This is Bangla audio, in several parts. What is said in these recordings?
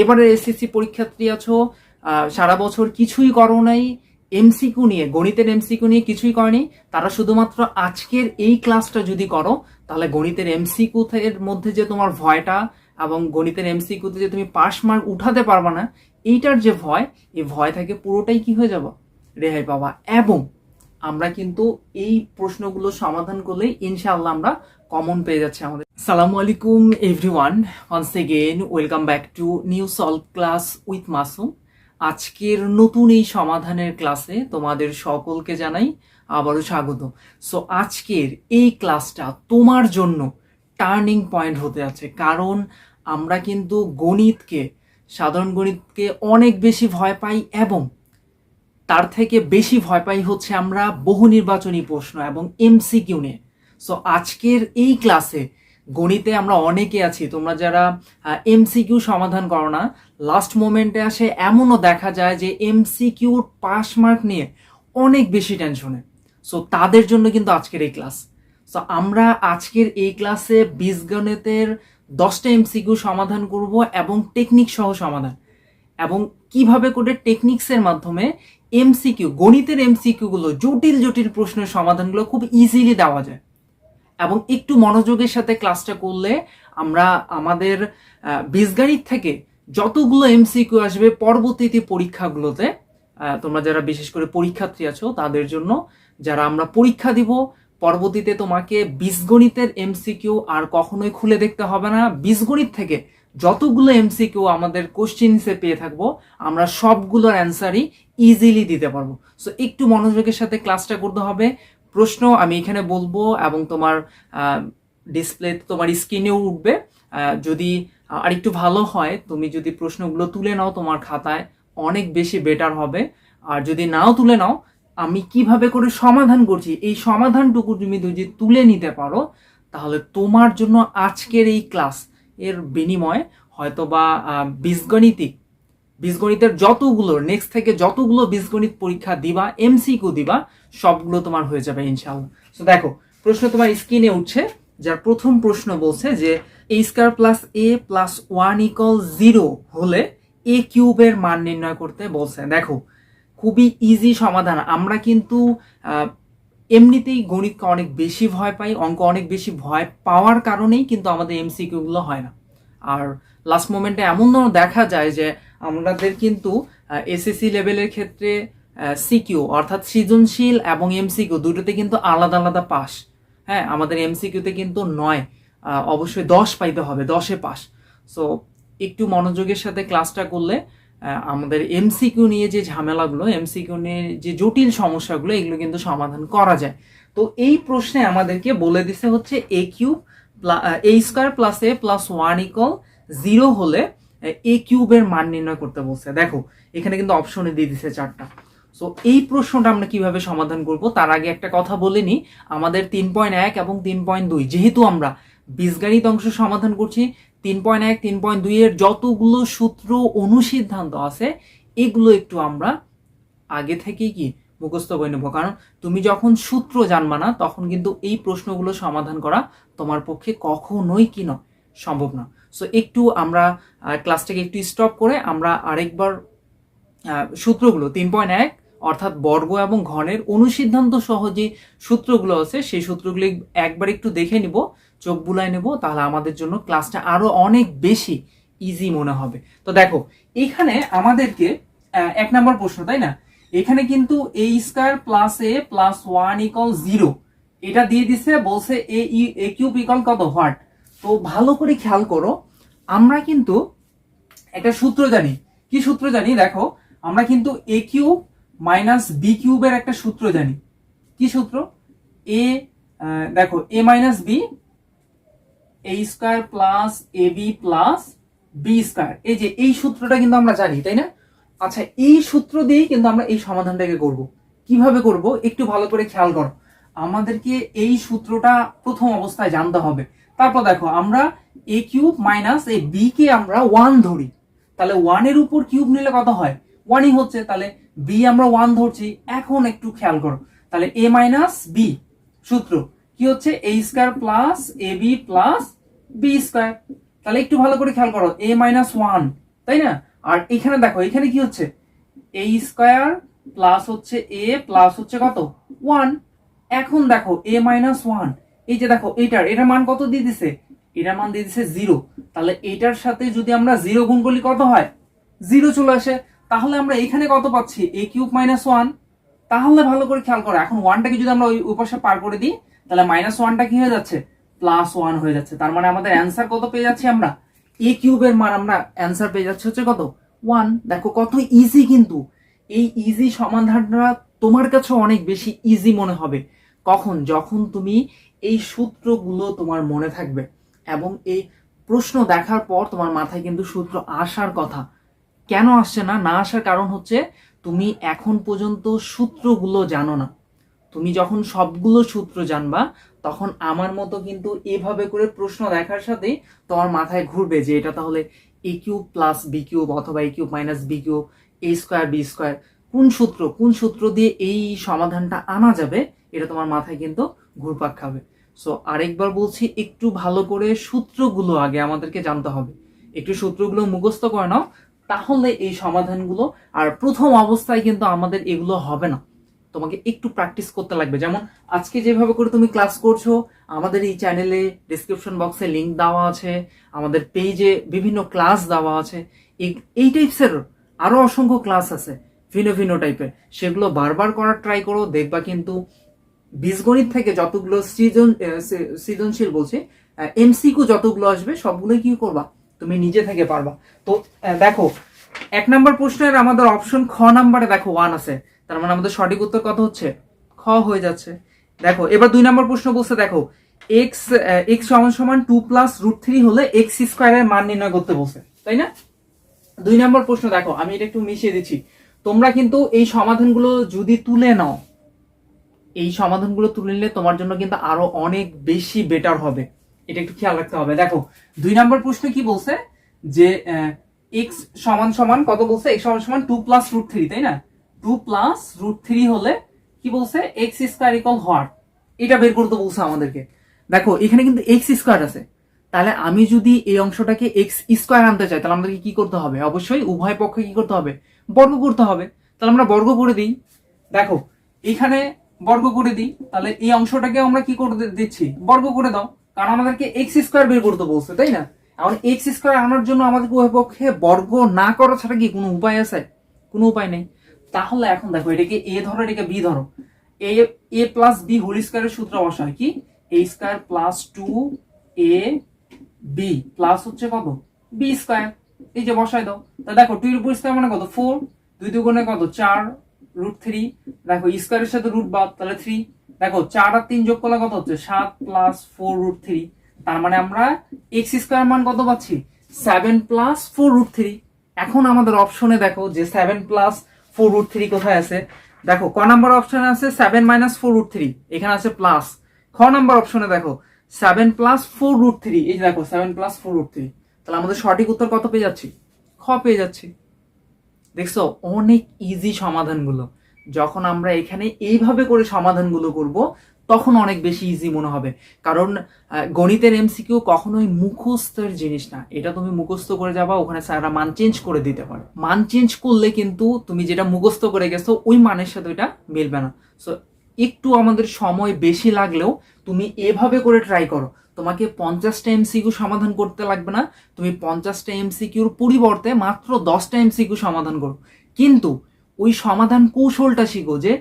এবারে এসএসসি পরীক্ষার্থী আছো সারা বছর কিছুই করো নাই এমসিকিউ নিয়ে, গণিতের এমসিকিউ নিয়ে কিছুই করেনি, তারা শুধুমাত্র আজকের এই ক্লাসটা যদি করো, তাহলে গণিতের এমসিকিউ এর মধ্যে যে তোমার ভয়টা এবং গণিতের এমসিকিউতে যে তুমি পাস মার্ক উঠাতে পারবে না, এইটার যে ভয়, এই ভয় থেকে পুরোটাই কি হয়ে যাব? রেহাই পাবা। এবং আমরা কিন্তু এই প্রশ্নগুলো সমাধান করলে ইনশাআল্লাহ আমরা কমন পেয়ে যাচ্ছে আমাদের। সালামু আলাইকুম everyone once again welcome back to new solve class with Masum আজকের নতুন এই সমাধানের ক্লাসে তোমাদের সকলকে জানাই আবারও স্বাগত। সো আজকের এই ক্লাসটা তোমার জন্য টার্নিং পয়েন্ট হতে আছে কারণ আমরা কিন্তু গণিতকে, সাধারণ গণিতকে অনেক বেশি ভয় পাই এবং তার থেকে বেশি ভয় পাই হচ্ছে আমরা বহু নির্বাচনী প্রশ্ন এবং এমসিকিউ নিয়ে। সো আজকের এই ক্লাসে গণিতে আমরা অনেকে আছি, তোমরা যারা এমসিকিউ সমাধান করো না লাস্ট মোমেন্টে আসে এমনও দেখা যায় যে এমসিকিউর পাস মার্ক নিয়ে অনেক বেশি টেনশনে সো তাদের জন্য কিন্তু আজকের এই ক্লাস সো আমরা আজকের এই ক্লাসে বীজগণিতের দশটা এমসিকিউ সমাধান করব এবং টেকনিক সহ সমাধান। এবং কীভাবে করে টেকনিক্সের মাধ্যমে এমসিকিউ গণিতের এমসিকিউ গুলো জটিল জটিল প্রশ্নের সমাধানগুলো খুব ইজিলি দেওয়া যায়। এবং একটু মনোযোগের সাথে ক্লাসটা করলে আমরা আমাদের বীজগণিত থেকে যতগুলো এমসিকিউ আসবে পরবর্তীতে পরীক্ষাগুলোতে তোমরা যারা বিশেষ করে পরীক্ষার্থী আছো তাদের জন্য যারা আমরা পরীক্ষা দিব, পরবর্তীতে তোমাকে বীজগণিতের এমসিকিউ আর কখনোই খুলে দেখতে হবে না। বীজগণিত থেকে যতগুলো এমসিকিউ আমাদের কোশ্চিনসে পেয়ে থাকব, আমরা সবগুলোর অ্যান্সারই ইজিলি দিতে পারব। সো একটু মনোযোগের সাথে ক্লাসটা করতে হবে। প্রশ্ন আমি এখানে বলব এবং তোমার ডিসপ্লে তোমার স্ক্রিনেও উঠবে। যদি আরেকটু ভালো হয়, তুমি যদি প্রশ্নগুলো তুলে নাও তোমার খাতায়, অনেক বেশি বেটার হবে। আর যদি নাও তুলে নাও, আমি কীভাবে করে সমাধান করছি, এই সমাধানটুকু তুমি যদি তুলে নিতে পারো, তাহলে তোমার জন্য আজকের এই ক্লাস এর বিনিময়ে হয়তো বা বীজগণিতিক, বীজগণিতের যতগুলো নেক্সট থেকে যতগুলো বীজগণিত পরীক্ষা দিবা এমসিকিউ দিবা সবগুলো তোমার হয়ে যাবে ইনশাআল্লাহ। তো দেখো, প্রশ্ন তোমার স্ক্রিনে উঠছে, যার প্রথম প্রশ্ন বলছে যে a square plus a plus one equal zero হলে এ কিউবের মান নির্ণয় করতে বলছে। দেখো, খুবই ইজি সমাধান। আমরা কিন্তু এমনিতেই গণিতকে অনেক বেশি ভয় পাই, অঙ্ক অনেক বেশি ভয় পাওয়ার কারণেই কিন্তু আমাদের এমসিকিউ গুলো হয় না। আর লাস্ট মোমেন্টে এমনও দেখা যায় যে, আমাদের কিন্তু এসএসসি লেভেলের ক্ষেত্রে সিকিউ অর্থাৎ সৃজনশীল এবং এমসিকিউ দুটোতে কিন্তু আলাদা আলাদা পাস। হ্যাঁ আমাদের এমসিকিউতে কিন্তু নয় অবশ্যই দশ পাইতে হবে, দশে পাস। সো একটু মনোযোগের সাথে ক্লাসটা করলে আমাদের এমসিকিউ নিয়ে যে ঝামেলাগুলো এমসিকিউ নিয়ে যে জটিল সমস্যাগুলো, এগুলো কিন্তু সমাধান করা যায়। তো এই প্রশ্নে আমাদেরকে বলে দিছে হচ্ছে a cube a square plus a plus one equal zero হলে, এ কিউবের মান নির্ণয় করতে বলছে। দেখো, এখানে কিন্তু অপশনে দিয়ে দিছে চারটা। সো এই প্রশ্নটা আমরা কীভাবে সমাধান করব? তার আগে একটা কথা বলে নি আমাদের তিন পয়েন্ট এক এবং তিন পয়েন্ট দুই। যেহেতু আমরা বীজগাণিত অংশ সমাধান করছি, তিন পয়েন্ট এক, তিন পয়েন্ট দুই এর যতগুলো সূত্র অনুসিদ্ধান্ত আছে, এগুলো একটু আমরা আগে থেকেই কি মুখস্থ করে নেব। কারণ তুমি যখন সূত্র জানবা না, তখন কিন্তু এই প্রশ্নগুলো সমাধান করা তোমার পক্ষে কখনোই কি নয়, সম্ভব না। সো একটু আমরা ক্লাসটাকে একটু স্টপ করে আমরা আরেকবার সূত্রগুলো, তিন পয়েন্ট এক অর্থাৎ বর্গ এবং ঘনের অনুসিদ্ধান্ত সহ যে সূত্রগুলো আছে, সেই সূত্রগুলি একবার একটু দেখে নিব, চোখ বুলাই নেব, তাহলে আমাদের জন্য ক্লাসটা আরও অনেক বেশি ইজি মনে হবে। তো দেখো, এখানে আমাদেরকে এক নম্বর প্রশ্ন, তাই না? এখানে কিন্তু a square plus a plus one equal zero এটা দিয়ে দিছে, বলছে এ এ কিউব ইকল কত? হোয়াট তো ভালো করে খেয়াল করো, আমরা কিন্তু একটা সূত্র জানি। কি সূত্র জানি? দেখো, আমরা কিন্তু এ কিউব মাইনাস বি কিউবের একটা সূত্র জানি। কি সূত্র? এ দেখো a minus b a square plus a b plus b square. এই যে, এই সূত্রটা কিন্তু আমরা জানি, তাই না? আচ্ছা এই সূত্র দিয়েই কিন্তু আমরা এই সমাধানটাকে করব। কীভাবে করব? একটু ভালো করে খেয়াল করো। আমাদেরকে এই সূত্রটা প্রথম অবস্থায় জানতে হবে। তারপর দেখো, আমরা এ কিউব মাইনাস এই বি কে আমরা ওয়ান ধরি। তাহলে ওয়ানের উপর কিউব নিলে কত হয়? ওয়ানই হচ্ছে, তাহলে বি আমরা ওয়ান ধরছি। এখন একটু খেয়াল করো। তাহলে এ মাইনাস বি সূত্র। কি হচ্ছে? A square plus a b plus b square তাহলে একটু ভালো করে খেয়াল করো। এ মাইনাস ওয়ান তাই না? আর এখানে দেখো, এখানে কি হচ্ছে? এ স্কোয়ার প্লাস হচ্ছে এ প্লাস হচ্ছে কত? ওয়ান এখন দেখো এ মাইনাস ওয়ান এই যে দেখো এটার এটার মান কত দিয়ে দিছে? এটার মান দিয়ে দিছে জিরো তাহলে এটার সাথে যদি আমরা জিরো গুণ করলে কত হয়? জিরো চলে আসে। তাহলে আমরা এইখানে কত পাচ্ছি? এ কিউব মাইনাস ওয়ান তাহলে ভালো করে খেয়াল করো, এখন ওয়ানটাকে যদি আমরা ওই উপাশে পার করে দিই, তাহলে মাইনাস ওয়ানটা কি হয়ে যাচ্ছে? প্লাস ওয়ান হয়ে যাচ্ছে। তার মানে আমাদের অ্যান্সার কত পেয়ে যাচ্ছি আমরা? এ কিউবের মান আমরা অ্যান্সার পেয়ে যাচ্ছে হচ্ছে কত? ওয়ান দেখো কত ইজি কিন্তু। এই ইজি সমাধানটা তোমার কাছে অনেক বেশি ইজি মনে হবে। কখন? যখন তুমি এই সূত্রগুলো তোমার মনে থাকবে। এবং এই প্রশ্ন দেখার পর তোমার মাথায় কিন্তু সূত্র আসার কথা। কেন আসছে না? না আসার কারণ হচ্ছে তুমি এখন পর্যন্ত সূত্রগুলো জানো না। তুমি যখন সবগুলো সূত্র জানবা, তখন আমার মতো কিন্তু এভাবে করে প্রশ্ন দেখার সাথে তোমার মাথায় ঘুরবে যে এটা তাহলে a cube plus b cube অথবা a cube minus b cube a square b square কোন সূত্র কোন সূত্র দিয়ে এই সমাধানটা আনা যাবে, এটা তোমার মাথায় কিন্তু ঘুরপাক খাবে। সো আরেকবার বলছি, একটু ভালো করে সূত্রগুলো আগে আমাদেরকে জানতে হবে। একটু সূত্রগুলো মুখস্থ করে নাও তাহলে এই সমাধানগুলো আর প্রথম অবস্থায় কিন্তু আমাদের এগুলো হবে না। তোমাকে একটু প্র্যাকটিস করতে লাগবে। যেমন আজকে যেভাবে করে তুমি ক্লাস করছ, আমাদের এই চ্যানেলে ডিসক্রিপশন বক্সে লিংক দেওয়া আছে, আমাদের পেজে বিভিন্ন ক্লাস দেওয়া আছে। এই- টাইপসের আরও অসংখ্য ক্লাস আছে, ভিন্ন ভিন্ন টাইপের সেগুলো বারবার করার ট্রাই করো, দেখবা কিন্তু বীজগণিত থেকে যতগুলো সৃজন সৃজনশীল বলছি এমসিকিউ যতগুলো আসবে, সবগুলোই কি করবা? তুমি নিজে থেকে পারবা। তো দেখো, এক নম্বর প্রশ্নের আমাদের অপশন খ নাম্বারে দেখো ওয়ান আছে। তার মানে আমাদের সঠিক উত্তর কত হচ্ছে? খ হয়ে যাচ্ছে। দেখো, এবার দুই নম্বর প্রশ্ন বলছে, দেখো এক্স এক্স সমান সমান টু প্লাস রুট থ্রি হলে এক্স স্কোয়ারের মান নির্ণয় করতে বলছে, তাই না? দুই নম্বর প্রশ্ন, দেখো, আমি এটা একটু মিশিয়ে দিচ্ছি। তোমরা কিন্তু এই সমাধানগুলো যদি তুলে নাও, এই সমাধানগুলো তুলে নিলে তোমার জন্য কিন্তু আরও অনেক বেশি বেটার হবে। এটা একটু খেয়াল রাখতে হবে। দেখো, দুই নম্বর প্রশ্ন কি বলছে? যে এক্স সমান সমান কত বলছে? এক্স সমান সমান টু প্লাস রুট থ্রি তাই না? টু প্লাস রুট থ্রি হলে কি বলছে? এক্স স্কোয়ার ইকল হোয়াট এটা বের করতে বলছে আমাদেরকে। দেখো, এখানে কিন্তু এক্স স্কোয়ার আছে। তাহলে আমি যদি এই অংশটাকে এক্স স্কোয়ার আনতে চাই, তাহলে আমাদেরকে কি করতে হবে? অবশ্যই উভয় পক্ষে কি করতে হবে? বর্গ করতে হবে। তাহলে আমরা বর্গ করে দিই। দেখো, এখানে বর্গ করে দিই। তাহলে এই অংশটাকে আমরা কি করে দিচ্ছি? বর্গ করে দাও। কারণ আমাদেরকে এক্স স্কোয়ার বের করতে বলছে, তাই না? এখন এক্স স্কোয়ার আনার জন্য আমাদেরকে উভয় পক্ষে বর্গ না করা ছাড়া কি কোনো উপায় আছে? কোনো উপায় নেই। তাহলে এখন দেখো, এটাকে এ ধরো, এটাকে বি ধরো। A a plus b whole স্কোয়ারের সূত্র বসায় কি? A square plus two a b plus হচ্ছে কত? বি স্কোয়ার এই যে বসায় দাও। তা দেখো টু এর উপর স্কোয়ার মানে কত? ফোর দুই দুগুণে কত? চার। রুট থ্রি দেখো স্কোয়ারের সাথে রুট বাদ, তাহলে থ্রি দেখো, চার আর তিন যোগ করলে কত হচ্ছে? সাত প্লাস ফোর রুট থ্রি তার মানে আমরা এক্স স্কোয়ার মান কত পাচ্ছি? Seven plus four root three এখন আমাদের অপশনে দেখো যে seven plus four root three কোথায় আছে? দেখো, ক নাম্বার অপশনে আছে? Seven minus four root three এখানে আছে প্লাস খ নাম্বার অপশনে দেখো seven plus four root three এই যে দেখো seven plus four root three তাহলে আমাদের সঠিক উত্তর কত পেয়ে যাচ্ছি? খ পেয়ে যাচ্ছি। দেখছ, অনেক ইজি সমাধানগুলো। যখন আমরা এখানে এইভাবে করে সমাধানগুলো করব, তখন অনেক বেশি ইজি মনে হবে। কারণ গণিতের এমসিকিউ কখনোই মুখস্থের জিনিস না। এটা তুমি মুখস্থ করে যাবা, ওখানে স্যাররা মান চেঞ্জ করে দিতে পারে। মান চেঞ্জ করলে কিন্তু তুমি যেটা মুখস্থ করে গেছো, ওই মানের সাথে ওইটা মিলবে না। সো একটু আমাদের সময় বেশি লাগলেও তুমি এভাবে করে ট্রাই করো। তোমাকে পঞ্চাশটা এমসিকিউ সমাধান করতে লাগবে না। তুমি পঞ্চাশটা এমসিকিউর পরিবর্তে মাত্র দশটা এমসিকিউ সমাধান করো। কিন্তু ওই সমাধান কৌশলটা শিখো যে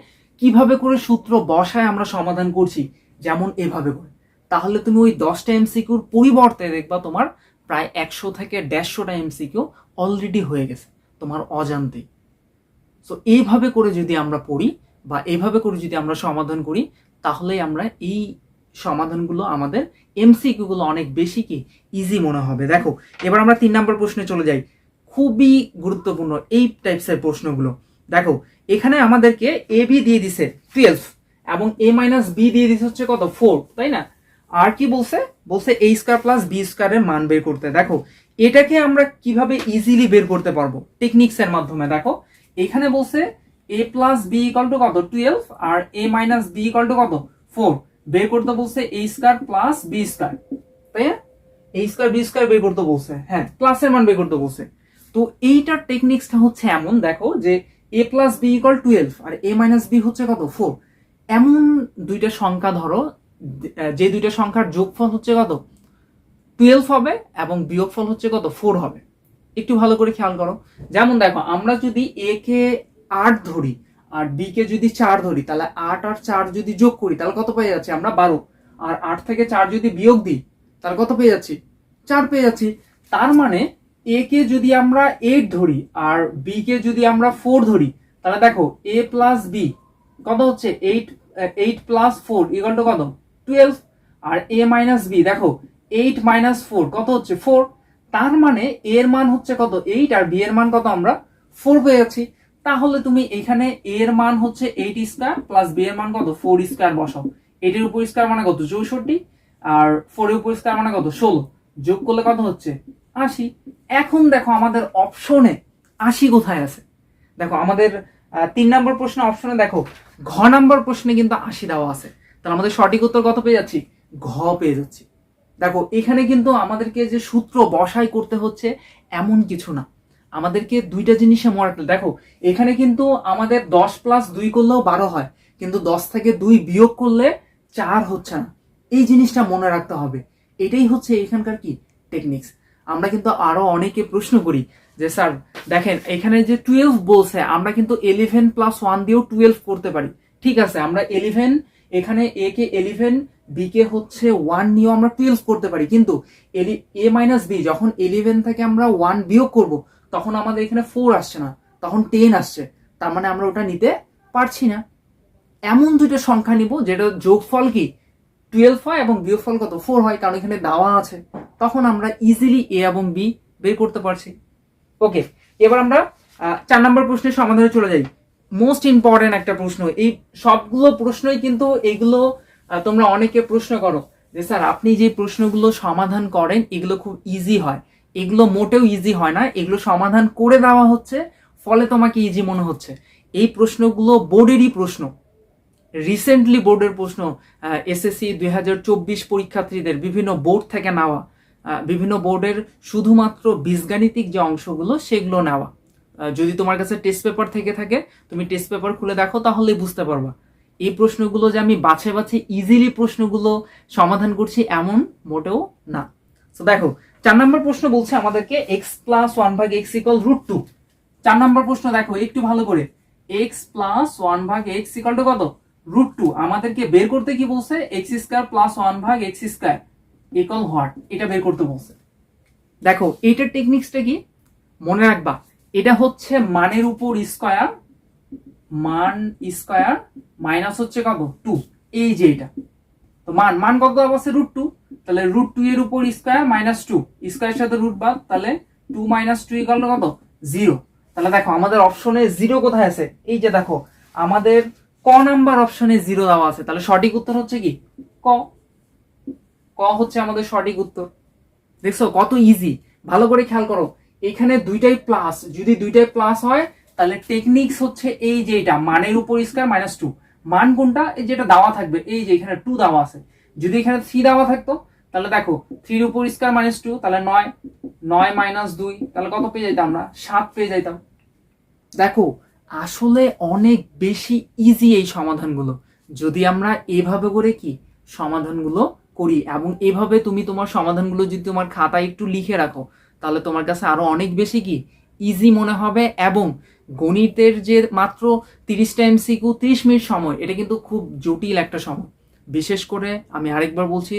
কীভাবে করে সূত্র বসায় আমরা সমাধান করছি, যেমন এভাবে করে। তাহলে তুমি ওই দশটা এমসিকিউর পরিবর্তে দেখবা তোমার প্রায় একশো থেকে দেড়শোটা এমসিকিউ অলরেডি হয়ে গেছে, তোমার অজান্তেই সো এইভাবে করে যদি আমরা পড়ি বা এইভাবে করে যদি আমরা সমাধান করি, তাহলেই আমরা এই সমাধানগুলো আমাদের এমসিকিউ গুলো অনেক বেশি কি ইজি মনে হবে। দেখো, এবার আমরা তিন নম্বর প্রশ্নে চলে যাই। খুবই গুরুত্বপূর্ণ এই টাইপসের প্রশ্নগুলো। দেখো, এখানে আমাদেরকে এ বি দিয়ে দিছে টুয়েলভ এবং এ মাইনাস বি দিয়ে দিছে হচ্ছে কত? ফোর তাই না? আর কি বলছে? বলছে এ স্কোয়ার প্লাস বি স্কোয়ারের মান বের করতে। দেখো, এটাকে আমরা কীভাবে ইজিলি বের করতে পারব? টেকনিক্স এর মাধ্যমে, দেখো। এখানে বলছে a plus b equal to কত? Twelve R a minus b equal to কত? ফোর বের করতে বলছে a square plus b square তাই না? এ স্কোয়ার বি স্কোয়ার বের করতে বলছে হ্যাঁ প্লাসের মান বের করতে বলছে। তো এইটার টেকনিক্সটা হচ্ছে এমন, দেখো, যে a plus b equal twelve R A minus B হচ্ছে কত? ফোর এমন দুইটা সংখ্যা ধরো যে দুইটা সংখ্যার যোগফল হচ্ছে কত? টুয়েলভ হবে এবং বিয়োগফল হচ্ছে কত? ফোর হবে। একটু ভালো করে খেয়াল করো। যেমন দেখো, আমরা যদি এ কে আট ধরি আর বি কে যদি চার ধরি, তাহলে আট আর চার যদি যোগ করি, তাহলে কত পেয়ে যাচ্ছি? আমরা বারো। আর আট থেকে চার যদি বিয়োগ দিই, তাহলে কত পেয়ে যাচ্ছি? চার পেয়ে যাচ্ছি। তার মানে এ কে যদি আমরা এইট ধরি আর বি কে যদি আমরা ফোর ধরি, তাহলে দেখো এ প্লাস বি কত হচ্ছে? Eight eight plus four equal to কত? টুয়েলভ আর এ মাইনাস বি দেখো এইট মাইনাস ফোর কত হচ্ছে? ফোর তার মানে এর মান হচ্ছে কত? এইট আর বি এর মান কত আমরা? ফোর পেয়ে যাচ্ছি। তাহলে তুমি এখানে এর মান হচ্ছে এইট স্কোয়ার প্লাস বি এর মান কত? ফোর স্কোয়ার বসাও। এইটের উপর স্কোয়ার মানে কত? চৌষট্টি, আর ফোর এর উপর স্কোয়ার মানে কত? ষোলো। যোগ করলে কত হচ্ছে? আশি। এখন দেখো আমাদের অপশনে আশি কোথায় আছে? দেখো আমাদের তিন নম্বর প্রশ্নে অপশনে দেখো, ঘ নম্বর প্রশ্নে কিন্তু আশি দেওয়া আছে। তাহলে আমাদের সঠিক উত্তর কত পেয়ে যাচ্ছি? ঘ পেয়ে যাচ্ছি। দেখো, এখানে কিন্তু আমাদেরকে যে সূত্র বসাই করতে হচ্ছে এমন কিছু না। আমাদেরকে দুইটা জিনিসে মনে দেখো, এখানে কিন্তু আমাদের দশ প্লাস দুই করলেও বারো হয়, কিন্তু দশ থেকে দুই বিয়োগ করলে চার হচ্ছে না। এই জিনিসটা মনে রাখতে হবে। এটাই হচ্ছে এখানকার কি? টেকনিক্স আমরা কিন্তু আরও অনেকে প্রশ্ন করি যে, স্যার, দেখেন, এখানে যে টুয়েলভ বলছে, আমরা কিন্তু এলিভেন প্লাস ওয়ান দিয়েও টুয়েলভ করতে পারি। ঠিক আছে, আমরা এলিভেন এখানে এ কে ইলেভেন বি কে হচ্ছে ওয়ান নিয়েও আমরা টুয়েলভ করতে পারি। কিন্তু এ মাইনাস বি যখন এলিভেন থেকে আমরা ওয়ান বিয়োগ করব, তখন আমাদের এখানে ফোর আসছে না, তখন টেন আসছে। তার মানে আমরা ওটা নিতে পারছি না। এমন দুটো সংখ্যা নিব, যেটা যোগফল কি? টুয়েলভ হয় এবং বিয়োগফল কত? ফোর হয়, কারণ এখানে দেওয়া আছে। তখন আমরা ইজিলি এ এবং বি বের করতে পারছি। ওকে এবার আমরা চার নম্বর প্রশ্নের সমাধানে চলে যাই। মোস্ট ইম্পর্টেন্ট একটা প্রশ্ন। এই সবগুলো প্রশ্নই কিন্তু এগুলো তোমরা অনেকে প্রশ্ন করো যে, স্যার, আপনি যে প্রশ্নগুলো সমাধান করেন, এগুলো খুব ইজি হয়। এগুলো মোটেও ইজি হয় না। এগুলো সমাধান করে দেওয়া হচ্ছে, ফলে তোমাকে ইজি মনে হচ্ছে। এই প্রশ্নগুলো বোর্ডেরই প্রশ্ন। রিসেন্টলি বোর্ডের প্রশ্ন এসএসসি দুই হাজার চব্বিশ পরীক্ষার্থীদের বিভিন্ন বোর্ড থেকে নেওয়া বিভিন্ন বোর্ডের শুধুমাত্র বীজগাণিতিক যে অংশগুলো সেগুলো নেওয়া। যদি তোমার কাছে টেস্ট পেপার থেকে থাকে, তুমি টেস্ট পেপার খুলে দেখো, তাহলেই বুঝতে পারবা। এই প্রশ্নগুলো যে আমি বাছে বাছে ইজিলি প্রশ্নগুলো সমাধান করছি এমন মোটেও না। তো দেখো, চার নম্বর প্রশ্ন বলছে আমাদেরকে এক্স প্লাস ওয়ান ভাগ এক্স ইকল রুট টু চার নম্বর প্রশ্ন দেখো, একটু ভালো করে। এক্স প্লাস ওয়ান ভাগ এক্স ইকল টু কত? Root two. আমাদেরকে বের করতে কি বলছে? এক্স স্কোয়ার প্লাস ওয়ান ভাগ এক্স স্কোয়ার ইকাল হোয়াট? এটা বের করতে বলছে। দেখো, এইটার টেকনিক্সটা কি? মনে রাখবা, এটা হচ্ছে মানের উপর স্কয়ার, মান স্কয়ার মাইনাস হচ্ছে কত? টু। এই যে এটা। তো মান মান কত আছে? Root two. তাহলে রুট টু এর উপর স্কয়ার মাইনাস টু। স্কয়ারের সাথে রুট বাদ, তাহলে টু মাইনাস টু ইকাল কত? জিরো। তাহলে দেখো, আমাদের অপশনে জিরো কোথায় আছে? এই যে দেখো, আমাদের ক নাম্বার অপশনে জিরো দেওয়া আছে। তাহলে সঠিক উত্তর হচ্ছে কি? ক। ক হচ্ছে আমাদের সঠিক উত্তর। দেখছ, কত ইজি ভালো করে খেয়াল করো। এখানে দুইটাই প্লাস যদি দুইটাই প্লাস হয়, তাহলে টেকনিক্স হচ্ছে এই যে এটা, মানের উপর স্কয়ার মাইনাস টু মান কোনটা? এই যেটা দেওয়া থাকবে, এই যে এখানে টু দেওয়া আছে। যদি এখানে থ্রি দেওয়া থাকতো, তাহলে দেখো থ্রির উপর স্কয়ার মাইনাস টু তাহলে নয়। নয় মাইনাস দুই, তাহলে কত পেয়ে যাইতাম আমরা? সাত পেয়ে যাইতাম। দেখো আসলে অনেক বেশি ইজি এই সমাধানগুলো। যদি আমরা এভাবে করে কি সমাধানগুলো করি এবং এভাবে তুমি তোমার সমাধানগুলো যদি তোমার খাতায় একটু লিখে রাখো, তাহলে তোমার কাছে আরও অনেক বেশি কি ইজি মনে হবে এবং গণিতের যে মাত্র তিরিশটা এমসিকিউ তিরিশ মিনিট সময়, এটা কিন্তু খুব জটিল একটা সময়। বিশেষ করে আমি আরেকবার বলছি,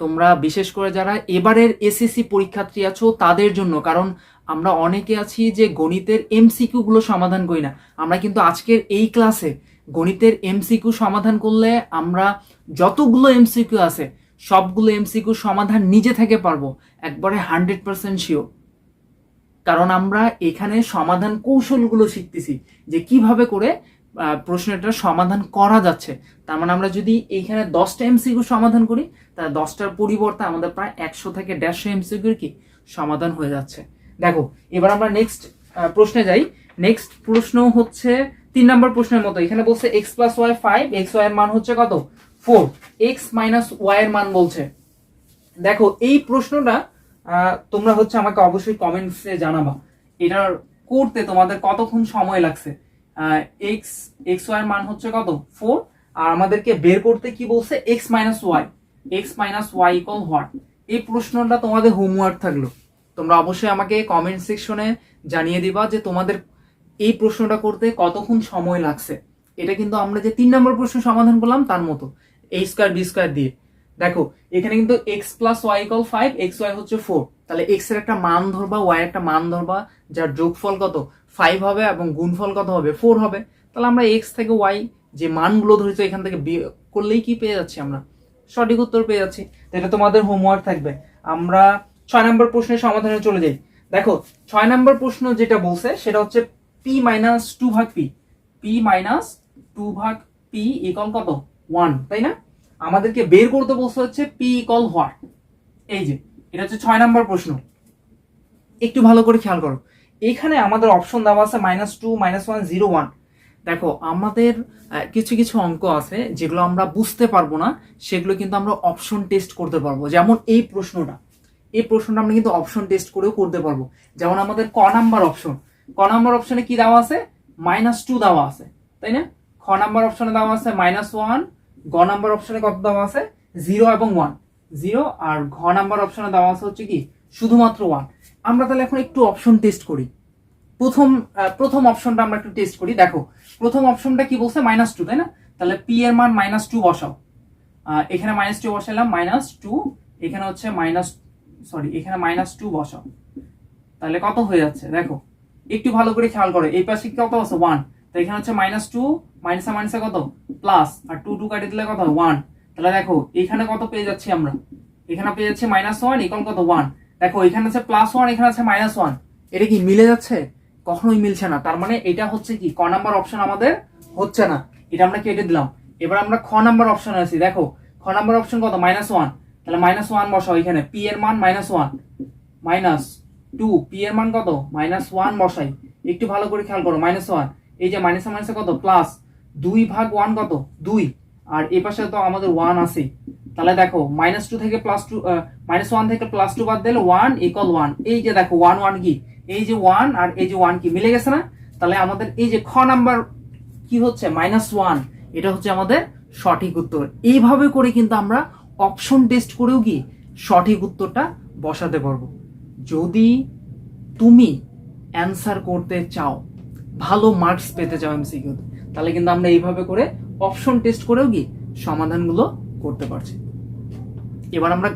তোমরা বিশেষ করে যারা এবারের এসএসসি পরীক্ষার্থী আছো, তাদের জন্য, কারণ আমরা অনেকে আছি যে গণিতের এমসিকিউ গুলো সমাধান করি না। আমরা কিন্তু আজকের এই ক্লাসে গণিতের এমসিকিউ সমাধান করলে আমরা যতগুলো এমসিকিউ আছে, সবগুলো এমসিকিউ সমাধান নিজে থেকে পারব, একবারে হান্ড্রেড পার্সেন্ট শিওর। কারণ আমরা এখানে সমাধান কৌশলগুলো শিখতেছি যে কীভাবে করে প্রশ্নটার সমাধান করা যাচ্ছে। তার মানে আমরা যদি এইখানে দশটা এমসিকিউ সমাধান করি, তাহলে দশটার পরিবর্তে আমাদের প্রায় একশো থেকে দেড়শো এমসিকিউর কি সমাধান হয়ে যাচ্ছে। দেখো, এবার আমরা নেক্সট প্রশ্নে যাই। নেক্সট প্রশ্ন হচ্ছে, তিন নম্বর প্রশ্নের মতো, এখানে বলছে x plus y five x y এর মান হচ্ছে কত? ফোর এক্স মাইনাস ওয়াই এর মান বলছে। দেখো, এই প্রশ্নটা তোমরা হচ্ছে আমাকে অবশ্যই কমেন্টসে জানাবা। এটার করতে তোমাদের কতক্ষণ সময় লাগছে? এক্স এক্স ওয়াই মান হচ্ছে কত? ফোর আর আমাদেরকে বের করতে কি বলছে? X minus y x minus y equal what এই প্রশ্নটা তোমাদের হোমওয়ার্ক থাকল। তোমরা অবশ্যই আমাকে কমেন্ট সেকশনে জানিয়ে দিবা যে তোমাদের এই প্রশ্নটা করতে কতক্ষণ সময় লাগছে। এটা কিন্তু আমরা যে তিন নম্বর প্রশ্ন সমাধান করলাম, তার মতো। এই স্কোয়ার বি স্কোয়ার দিয়ে। দেখো, এখানে কিন্তু x plus y equal five x y হচ্ছে ফোর তাহলে এক্সের একটা মান ধরবা ওয়াই একটা মান ধরবা, যার যোগফল কত? ফাইভ হবে এবং গুণফল কত হবে? ফোর হবে। তাহলে আমরা এক্স থেকে ওয়াই যে মানগুলো ধরেছি, এখান থেকে করলেই কি পেয়ে যাচ্ছি আমরা? সঠিক উত্তর পেয়ে যাচ্ছি। এটা তোমাদের হোমওয়ার্ক থাকবে। আমরা ছয় নম্বর প্রশ্নের সমাধানে চলে যাই। দেখো, ছয় নম্বর প্রশ্ন যেটা বলছে, সেটা হচ্ছে পি মাইনাস টু ভাগ পি। পি মাইনাস টু ভাগ পি ইকল কত? ওয়ান তাই না? আমাদেরকে বের করতে বলছে হচ্ছে পি ইকল হোয়াট এই যে, এটা হচ্ছে ছয় নম্বর প্রশ্ন। একটু ভালো করে খেয়াল করো। এখানে আমাদের অপশন দেওয়া আছে minus two minus one zero one দেখো, আমাদের কিছু কিছু অঙ্ক আছে যেগুলো আমরা বুঝতে পারব না, সেগুলো কিন্তু আমরা অপশন টেস্ট করতে পারব। যেমন এই প্রশ্নটা। এই প্রশ্নটা আমরা কিন্তু অপশন টেস্ট করেও করতে পারব। যেমন আমাদের ক নাম্বার অপশন ক নাম্বার অপশনে কি দেওয়া আছে? মাইনাস টু দেওয়া আছে, তাই না? খ নাম্বার অপশনে দেওয়া আছে মাইনাস ওয়ান গ নাম্বার অপশনে কত দেওয়া আছে? জিরো এবং ওয়ান জিরো আর ঘ নাম্বার অপশনে দেওয়া আছে হচ্ছে কি? শুধুমাত্র ওয়ান আমরা তাহলে এখন একটু অপশন টেস্ট করি। প্রথম প্রথম অপশনটা আমরা একটু টেস্ট করি। দেখো, প্রথম অপশনটা কি বলছে? মাইনাস টু তাই না? তাহলে পি এর মান মাইনাস টু বসাও। এখানে মাইনাস টু বসাইলাম মাইনাস টু এখানে হচ্ছে মাইনাস সরি এখানে মাইনাস টু বসাও। তাহলে কত হয়ে যাচ্ছে? দেখো, একটু ভালো করে খেয়াল করো, এই পাশে কত আছে? ওয়ান তো এখানে হচ্ছে মাইনাস টু মাইনাসে মাইনাসে কত? প্লাস আর টু টু কাটিয়ে দিলে কত? ওয়ান তাহলে দেখো, এখানে কত পেয়ে যাচ্ছি আমরা? এখানে পেয়ে যাচ্ছি মাইনাস ওয়ান ইকল কত? ওয়ান দেখো, এখানে আছে প্লাস ওয়ান এখানে আছে মাইনাস ওয়ান এটা কি মিলে যাচ্ছে? কখনোই মিলছে না। তার মানে এটা হচ্ছে কি? ক নাম্বার অপশন আমাদের হচ্ছে না। এটা আমরা কেটে দিলাম। এবার আমরা খ নাম্বার অপশন আছি। দেখো, খ নাম্বার অপশন কত? মাইনাস ওয়ান তাহলে মাইনাস ওয়ান বসাও এখানে। পি এর মান minus one minus two p এর মান কত? মাইনাস ওয়ান বসাই। একটু ভালো করে খেয়াল করো মাইনাস ওয়ান এই যে মাইনাস মাইনাসে কত? প্লাস দুই ভাগ ওয়ান কত? দুই। আর এ পাশে তো আমাদের ওয়ান আছে। তাহলে দেখো মাইনাস টু থেকে প্লাস টু মাইনাস ওয়ান থেকে প্লাস টু বাদ দিলে ওয়ান ইকল ওয়ান এই যে দেখো ওয়ান ওয়ান কি? এই যে ওয়ান আর এই যে ওয়ান কি? মিলে গেছে না? তাহলে আমাদের এই যে খ নাম্বার কি হচ্ছে? মাইনাস ওয়ান এটা হচ্ছে আমাদের সঠিক উত্তর। এইভাবে করে কিন্তু আমরা অপশন টেস্ট করেও কি সঠিক উত্তরটা বসাতে পারব। যদি তুমি অ্যান্সার করতে চাও, ভালো মার্কস পেতে চাও এমসিকিউতে তাহলে কিন্তু আমরা এইভাবে করে অপশন টেস্ট করেও কি সমাধানগুলো করতে পারছি। এবার আমরা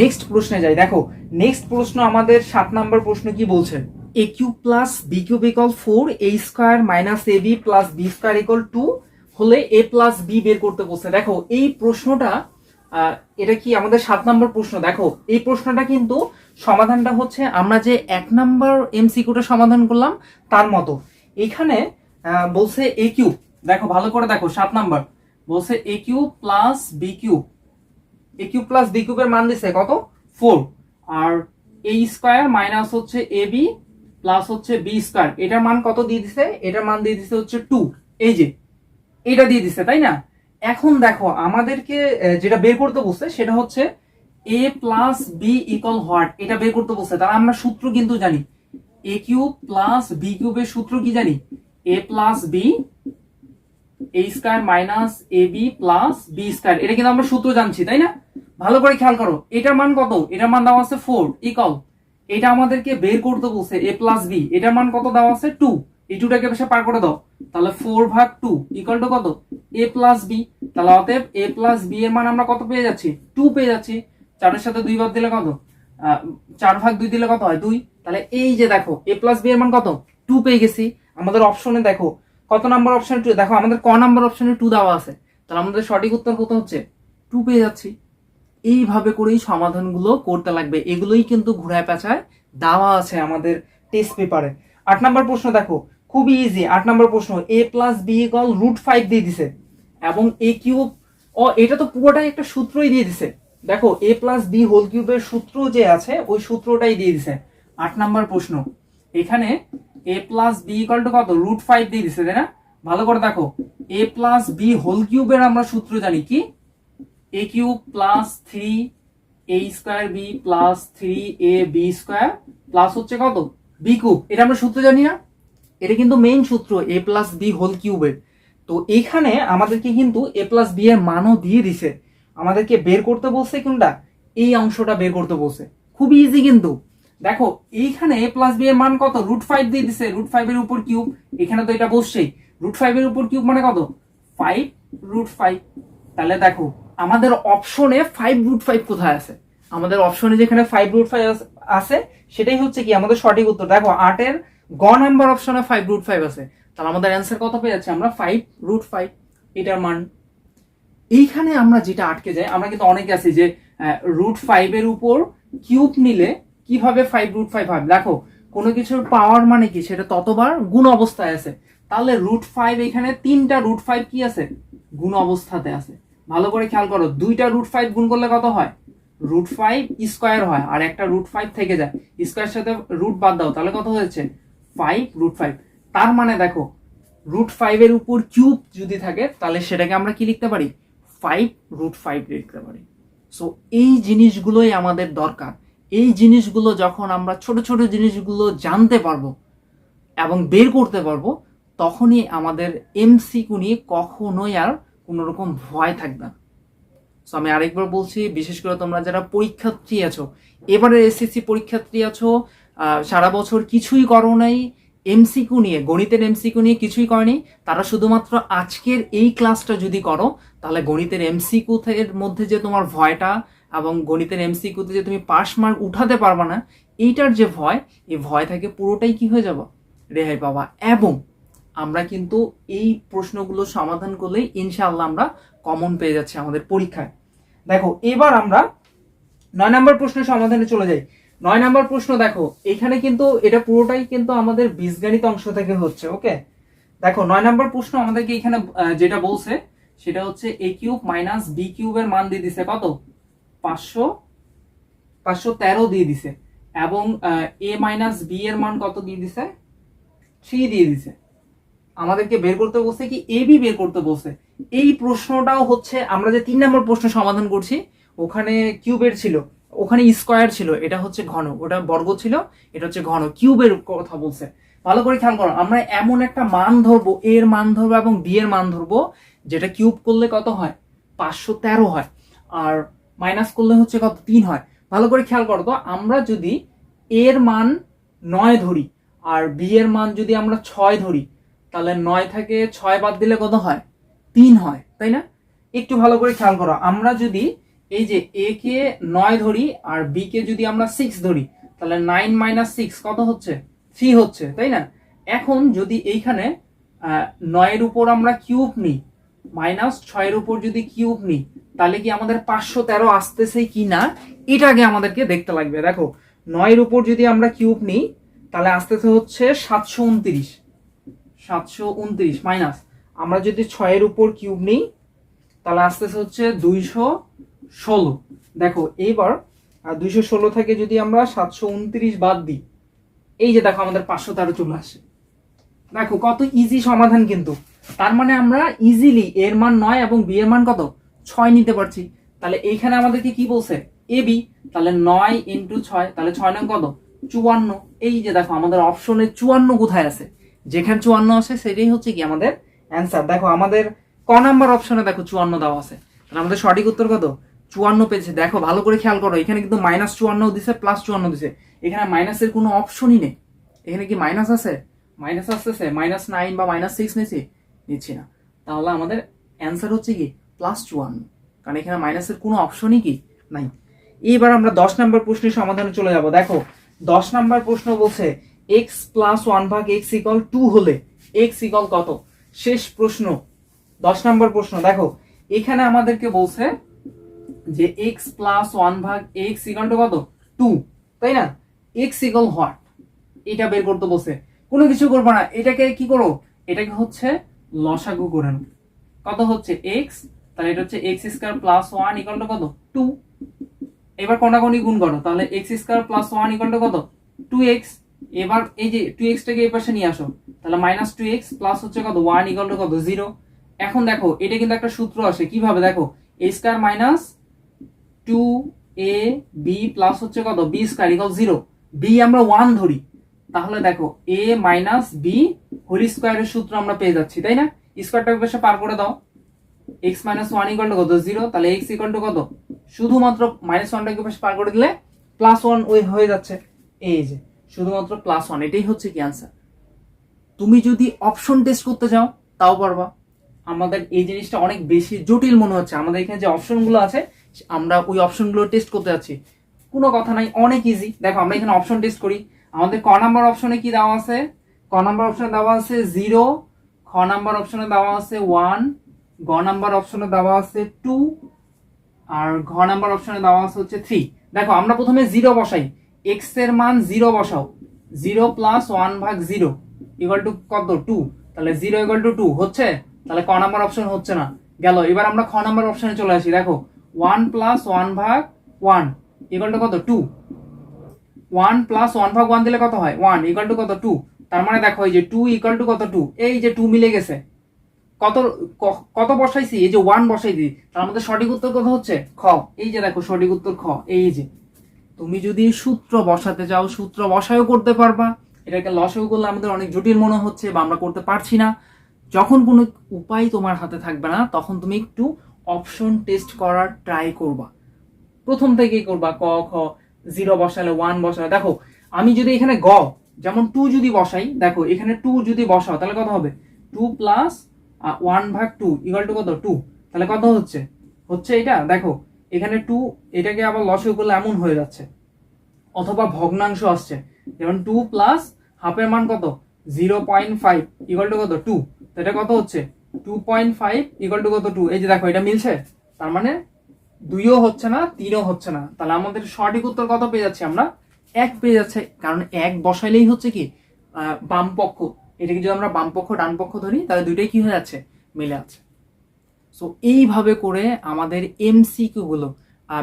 নেক্সট প্রশ্নে যাই। দেখো নেক্সট প্রশ্ন আমাদের সাত নাম্বার প্রশ্ন কি বলছে? A cube plus b cube equal four a square minus a b plus b square equal two হলে এ প্লাস বি বের করতে বলছে। দেখো, এই প্রশ্নটা এটা কি আমাদের সাত নম্বর প্রশ্ন? দেখো, এই প্রশ্নটা কিন্তু সমাধানটা হচ্ছে আমরা যে এক নাম্বার এমসিকিউটা সমাধান করলাম, তার মতো। এখানে বলছে এ কিউ দেখো, ভালো করে দেখো, সাত নাম্বার। বলছে a cube plus b cube a cube plus b কিউবের মান দিছে কত? ফোর আর এ স্কোয়ার মাইনাস হচ্ছে এ বি প্লাস হচ্ছে বি স্কোয়ার এটার মান কত দিয়ে দিছে? এটার মান দিয়ে দিছে হচ্ছে টু এই যে এটা দিয়ে দিছে, তাই না? এখন দেখো, আমাদেরকে যেটা বের করতে বলছে সেটা হচ্ছে a plus b equal what এটা বের করতে বলছে। তাহলে আমরা সূত্র কিন্তু জানি। এ কিউব প্লাস বি কিউবের সূত্র কি জানি? A plus b a square minus a b plus b square এটা কিন্তু আমরা সূত্র জানছি, তাই না? ভালো করে খেয়াল করো। এটার মান কত? এটার মান দেওয়া আছে ফোর ইকল এটা আমাদেরকে বের করতে বলছে এ প্লাস বি এটার মান কত দেওয়া আছে? টু এই টুটাকে বেশি পার করে দাও। তাহলে ফোর ভাগ টু ইকাল টু কত? এ প্লাস বি তাহলে অতএব এ প্লাস বি এর মান আমরা কত পেয়ে যাচ্ছি? টু পেয়ে যাচ্ছি। চারের সাথে দুই ভাগ দিলে কত? চার ভাগ দুই দিলে কত হয়? দুই। তাহলে এই যে দেখো এ প্লাস বি এর মান কত? টু পেয়ে গেছি। আমাদের অপশনে দেখো, কত নাম্বার অপশনে টু দেখো, আমাদের ক নাম্বার অপশনে টু দেওয়া আছে। তাহলে আমাদের সঠিক উত্তর কত হচ্ছে? টু পেয়ে যাচ্ছি। এইভাবে করেই সমাধানগুলো করতে লাগবে। এগুলোই কিন্তু ঘুরায় পেঁচায় দেওয়া আছে আমাদের টেস্ট পেপারে আট নাম্বার প্রশ্ন দেখো। খুবই ইজি আট নাম্বার প্রশ্ন a plus b equal root five দিয়ে দিছে। এবং এ কিউব ও, এটা তো পুরোটাই একটা সূত্রই দিয়ে দিছে। দেখো এ প্লাস বি হোল কিউবের সূত্র যে আছে, ওই সূত্রটাই দিয়ে দিছে। আট নাম্বার প্রশ্ন, এখানে a plus b equal two কত? রুট ফাইভ দিয়ে দিছে, তাই না? ভালো করে দেখো। এ প্লাস বি হোল কিউবের আমরা সূত্র জানি কি? A cube plus three a square b plus three a b square plus হচ্ছে কত? বি কিউব এটা আমরা সূত্র জানি না। এটা কিন্তু মেইন সূত্র এ প্লাস বি হোল কিউবের তো এইখানে আমাদেরকে কিন্তু এ প্লাস বি এর মানও দিয়ে দিছে। আমাদেরকে বের করতে বলছে কোনটা? এই অংশটা বের করতে বলছে। খুবই ইজি কিন্তু। দেখো, এইখানে এ প্লাস বি এর মান কত? রুট ফাইভ দিয়ে দিছে। রুট ফাইভ এর উপর কিউব এখানে তো এটা বসছেই। রুট ফাইভ এর উপর কিউব মানে কত? ফাইভ রুট ফাইভ তাহলে দেখো, আমাদের অপশনে ফাইভ রুট ফাইভ কোথায় আছে? আমাদের অপশনে যেখানে ফাইভ রুট ফাইভ আছে, সেটাই হচ্ছে কি? আমাদের সঠিক উত্তর। দেখো, আটের গ নাম্বার অপশনে ফাইভ রুট ফাইভ আছে। তাহলে আমাদের অ্যান্সার কত পেয়ে যাচ্ছে আমরা? ফাইভ রুট ফাইভ এটার মান। এইখানে আমরা যেটা আটকে যাই, আমরা কিন্তু অনেকে আছি যে রুট ফাইভ এর উপর কিউব নিলে কীভাবে ফাইভ রুট ফাইভ হয়? দেখো, কোনো কিছুর পাওয়ার মানে কি? সেটা ততবার গুণ অবস্থায় আছে। তাহলে রুট ফাইভ এখানে তিনটা রুট ফাইভ কি আছে? গুণ অবস্থাতে আছে। ভালো করে খেয়াল করো, দুইটা রুট ফাইভ গুণ করলে কত হয়? রুট ফাইভ স্কোয়ার হয়, আর একটা রুট ফাইভ থেকে যায়। স্কোয়ার সাথে রুট বাদ দাও, তাহলে কত হয়েছে? ফাইভ রুট ফাইভ তার মানে দেখো রুট ফাইভ এর উপর কিউব যদি থাকে, তাহলে সেটাকে আমরা কি লিখতে পারি? ফাইভ রুট ফাইভ লিখতে পারি। সো এই জিনিসগুলোই আমাদের দরকার। এই জিনিসগুলো যখন আমরা ছোট ছোট জিনিসগুলো জানতে পারব এবং বের করতে পারব, তখনই আমাদের এমসিকিউ নিয়ে কখনোই আর কোনো রকম ভয় থাকবে না। সো আমি আরেকবার বলছি, বিশেষ করে তোমরা যারা পরীক্ষার্থী আছো এবারে এসএসসি পরীক্ষার্থী আছো সারা বছর কিছুই করো নাই এমসিকিউ নিয়ে, গণিতের এমসিকিউ নিয়ে কিছুই করেনি তারা শুধুমাত্র আজকের এই ক্লাসটা যদি করো, তাহলে গণিতের এমসিকিউ এর মধ্যে যে তোমার ভয়টা এবং গণিতের এমসিকিউতে যে তুমি পাস মার্ক উঠাতে পারবে না, এইটার যে ভয়, এই ভয় থেকে পুরোটাই কি হয়ে যাব? রেহাই পাবা। এবং আমরা কিন্তু এই প্রশ্নগুলো সমাধান করলেই ইনশাআল্লাহ আমরা কমন পেয়ে যাচ্ছি আমাদের পরীক্ষায়। দেখো, এবার আমরা নয় নম্বর প্রশ্নের সমাধানে চলে যাই। নয় নম্বর প্রশ্ন দেখো, এখানে কিন্তু এটা পুরোটাই কিন্তু আমাদের বীজগণিত অংশ থেকে হচ্ছে ওকে দেখো, নয় নম্বর প্রশ্ন আমাদেরকে এখানে যেটা বলছে, সেটা হচ্ছে এ কিউব মাইনাস বি কিউবের মান দিয়ে দিছে কত? পাঁচশো পাঁচশো তেরো দিয়ে দিছে। এবং এ মাইনাস বি এর মান কত দিয়ে দিছে? থ্রি দিয়ে দিছে। আমাদেরকে বের করতে বলছে কি? এ বি বের করতে বলছে। এই প্রশ্নটাও হচ্ছে, আমরা যে তিন নম্বর প্রশ্ন সমাধান করছি, ওখানে কিউবের ছিল। ওখানে স্কোয়ার ছিল, এটা হচ্ছে ঘন, ওটা বর্গ ছিল, এটা হচ্ছে ঘন কিউবের কথা বলছে। ভালো করে খেয়াল করো, আমরা এমন একটা মান ধরবো এর মান ধরবো এবং বি এর মান ধরবো, যেটা কিউব করলে কত হয়? পাঁচশো তেরো হয়, আর মাইনাস করলে হচ্ছে কত? তিন হয়। ভালো করে খেয়াল করো তো, আমরা যদি এর মান নয় ধরি, আর বি এর মান যদি আমরা ছয় ধরি, তাহলে নয় থেকে ছয় বাদ দিলে কত হয়? তিন হয়, তাই না? একটু ভালো করে খেয়াল করো, আমরা যদি এই যে এ কে নয় ধরি আর বি কে যদি আমরা সিক্স ধরি, তাহলে নাইন মাইনাস সিক্স কত হচ্ছে? থ্রি হচ্ছে, তাই না? এখন যদি এইখানে নয়ের উপর আমরা কিউব নিই মাইনাস ছয়ের উপর যদি কিউব নিই, তাহলে কি আমাদের পাঁচশো তেরো আসতেছে কি না? এটা আগে আমাদেরকে দেখতে লাগবে। দেখো, নয়ের উপর যদি আমরা কিউব নিই, তাহলে আসতেছে হচ্ছে সাতশো উনত্রিশ। সাতশো উনত্রিশ মাইনাস আমরা যদি ছয়ের উপর কিউব নিই, তাহলে আসতেছে হচ্ছে দুইশো ষোলো। দেখো, এইবার দুইশো ষোলো থেকে যদি আমরা সাতশো উনত্রিশ বাদ দিই, এই যে দেখো আমাদের পাঁচশো তেরো চলে আসে। দেখো, কত ইজি সমাধান কিন্তু। তার মানে আমরা ইজিলি এর মান নয় এবং বি এর মান কত? ছয় নিতে পারছি। তাহলে এইখানে আমাদেরকে কি বলছে? A b. তাহলে নয় ইন্টু ছয়, তাহলে ছয় নয় কত? চুয়ান্ন। এই যে দেখো, আমাদের অপশনে চুয়ান্ন কোথায় আছে? যেখানে চুয়ান্ন আছে সেটাই হচ্ছে কি আমাদের অ্যান্সার দেখো, আমাদের ক নাম্বার অপশনে দেখো চুয়ান্ন দেওয়া আছে। তাহলে আমাদের সঠিক উত্তর কত? চুয়ান্ন পেয়েছে। দেখো, ভালো করে খেয়াল করো, এখানে কিন্তু মাইনাস চুয়ান্ন দিছে প্লাস চুয়ান্ন দিছে। এখানে মাইনাসের কোনো অপশনই নেই। এখানে কি মাইনাস আছে? মাইনাস আসতেছে মাইনাস নাইন বা মাইনাস সিক্স নিচ্ছি নিচ্ছি না। তাহলে আমাদের অ্যান্সার হচ্ছে কি? প্লাস চুয়ান্ন। কারণ এখানে মাইনাসের কোনো অপশনই কি? নাই। এবার আমরা দশ নম্বর প্রশ্নের সমাধানে চলে যাব। দেখো, দশ নম্বর প্রশ্ন বলছে এক্স প্লাস ওয়ান ভাগ এক্স ইকল টু হলে এক্স ইকল কত? শেষ প্রশ্ন, দশ নম্বর প্রশ্ন। দেখো, এখানে আমাদেরকে বলছে যে এক্স প্লাস ওয়ান ভাগ এক্স ইকল কত? টু তাই না? এক্স ইকল হোয়াট এটা বের করতে বসে কোনো কিছু করব না। এটাকে কি করো? এটাকে হচ্ছে লসাগু করে নাও কত হচ্ছে তাহলে এটা হচ্ছে এক্স স্কোয়ার প্লাস ওয়ান কত? টু এবার কোনাকুনি গুণ করো। তাহলে x square plus one equal কত? টু এক্স এবার এই যে টু এক্সটাকে এই পাশে নিয়ে আসো। তাহলে মাইনাস টু এক্স প্লাস হচ্ছে কত? ওয়ান কত? জিরো এখন দেখো, এটা কিন্তু একটা সূত্র আসে। কীভাবে? দেখো a square minus two a b plus হচ্ছে কত? B square equal zero b আমরা ওয়ান ধরি। তাহলে দেখো এ মাইনাস বি হোল স্কোয়ারের সূত্র আমরা পেয়ে যাচ্ছি, তাই না? স্কোয়ারটাকে পাশে পার করে দাও। X minus one equal two কত? জিরো তাহলে এক্স ইকাল টু কত? শুধুমাত্র মাইনাস ওয়ানটাকে পাশে পার করে দিলে প্লাস ওয়ান ওই হয়ে যাচ্ছে এই যে। শুধুমাত্র প্লাস ওয়ান এটাই হচ্ছে কি অ্যান্সার তুমি যদি অপশন টেস্ট করতে চাও, তাও পারবা। আমাদের এই জিনিসটা অনেক বেশি জটিল মনে হচ্ছে। আমাদের এখানে যে অপশনগুলো আছে আমরা ওই অপশনগুলো টেস্ট করতে যাচ্ছি। কোনো কথা নাই, অনেক ইজি দেখো, আমরা এখানে অপশন টেস্ট করি। আমাদের ক নাম্বার অপশনে কি দেওয়া আছে? ক নাম্বার অপশনে দেওয়া আছে জিরো খ নাম্বার অপশনে দেওয়া আছে ওয়ান গ নাম্বার অপশনে দেওয়া আছে টু আর ঘ নাম্বার অপশনে দেওয়া আছে হচ্ছে থ্রি দেখো, আমরা প্রথমে জিরো বসাই। এক্সের মান জিরো বসাও। জিরো প্লাস ওয়ান ভাগ জিরো ইকুয়াল টু কত? টু তাহলে জিরো ইকুয়াল টু টু হচ্ছে? তাহলে ক নাম্বার অপশন হচ্ছে না। গেল। এবার আমরা খ নাম্বার অপশনে চলে আসি। দেখো ওয়ান প্লাস ওয়ান ভাগ ওয়ান ইকুয়াল টু কত? টু ওয়ান প্লাস ওয়ান ভাগ ওয়ান দিলে কত হয়? ওয়ান ইকুয়াল টু কত? টু তার মানে দেখো, এই যে টু ইকুয়াল টু কত? টু এই যে টু মিলে গেছে। কত কত বসাইছি? এই যে ওয়ান বসাই দিই। তার মধ্যে সঠিক উত্তর কত হচ্ছে? খ। এই যে দেখো, সঠিক উত্তর খ। এই যে, তুমি যদি সূত্র বসাতে চাও, সূত্র বসায়ও করতে পারবা। এটাকে লসও করলে আমাদের অনেক জটিল মনে হচ্ছে বা আমরা করতে পারছি না। যখন কোনো উপায় তোমার হাতে থাকবে না, তখন তুমি একটু অপশন টেস্ট করার ট্রাই করবা। প্রথম থেকেই করবা ক, খ জিরো বসালে ওয়ান বসালে। দেখো, আমি যদি এখানে গ, যেমন টু যদি বসাই, দেখো, এখানে টু যদি বসাও, তাহলে কত হবে? টু প্লাস ওয়ান ভাগ টু ইকুয়াল টু কত? টু তাহলে কত হচ্ছে? হচ্ছে এটা, দেখো, এখানে টু এটাকে আবার লসও করলে এমন হয়ে যাচ্ছে। অথবা ভগ্নাংশ আসছে। যেমন টু প্লাস হাফের মান কত? Zero point five equal two কত? টু এটা কত হচ্ছে? Two point five equal two কত টু এই যে মিলছে? তার মানে দুইও হচ্ছে না, তিনও হচ্ছে না। তাহলে আমাদের সঠিক উত্তর পেয়ে আমরা? এক পেয়ে যাচ্ছে, কারণ এক হচ্ছে কি? এটাকে যদি আমরা ধরি, তাহলে দুইটাই কি হয়ে যাচ্ছে? মিলে সো এইভাবে করে আমাদের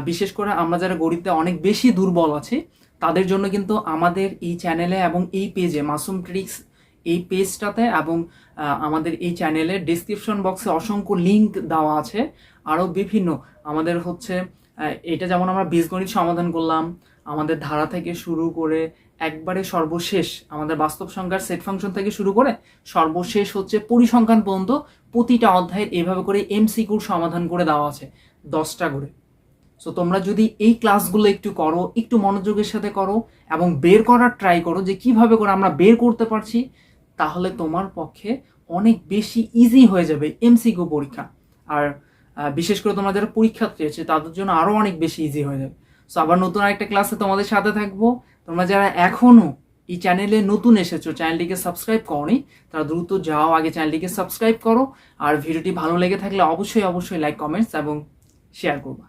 বিশেষ করে আমরা যারা গণিতে অনেক বেশি দুর্বল আছি, তাদের জন্য কিন্তু আমাদের এই চ্যানেলে এবং এই পেজে মাসুম ট্রিক্স এই পেজটাতে এবং আমাদের এই চ্যানেলের ডিসক্রিপশন বক্সে অসংখ্য লিংক দেওয়া আছে। আরও বিভিন্ন, আমাদের হচ্ছে এটা যেমন আমরা বীজগণিত সমাধান করলাম, আমাদের ধারা থেকে শুরু করে একবারে সর্বশেষ, আমাদের বাস্তব সংখ্যার সেট ফাংশন থেকে শুরু করে সর্বশেষ হচ্ছে পরিসংখ্যান পর্যন্ত প্রতিটা অধ্যায়ের এভাবে করে এমসিকিউর সমাধান করে দেওয়া আছে, দশটা করে। সো তোমরা যদি এই ক্লাসগুলো একটু করো, একটু মনোযোগের সাথে করো এবং বের করার ট্রাই করো যে কীভাবে করে আমরা বের করতে পারছি তাহলে তোমার পক্ষে অনেক বেশি ইজি হয়ে যাবে এমসিকিউ পরীক্ষা। আর বিশেষ করে তোমরা যারা পরীক্ষার্থী আছে, তাদের জন্য আরও অনেক বেশি ইজি হয়ে যাবে। সো আবার নতুন আরেকটা ক্লাসে তোমাদের সাথে থাকব। তোমরা যারা এখনও এই চ্যানেলে নতুন এসেছ চ্যানেলটিকে সাবস্ক্রাইব করনি, তারা দ্রুত যাও, আগে চ্যানেলটিকে সাবস্ক্রাইব করো। আর ভিডিওটি ভালো লেগে থাকলে অবশ্যই অবশ্যই লাইক কমেন্টস এবং শেয়ার করবা।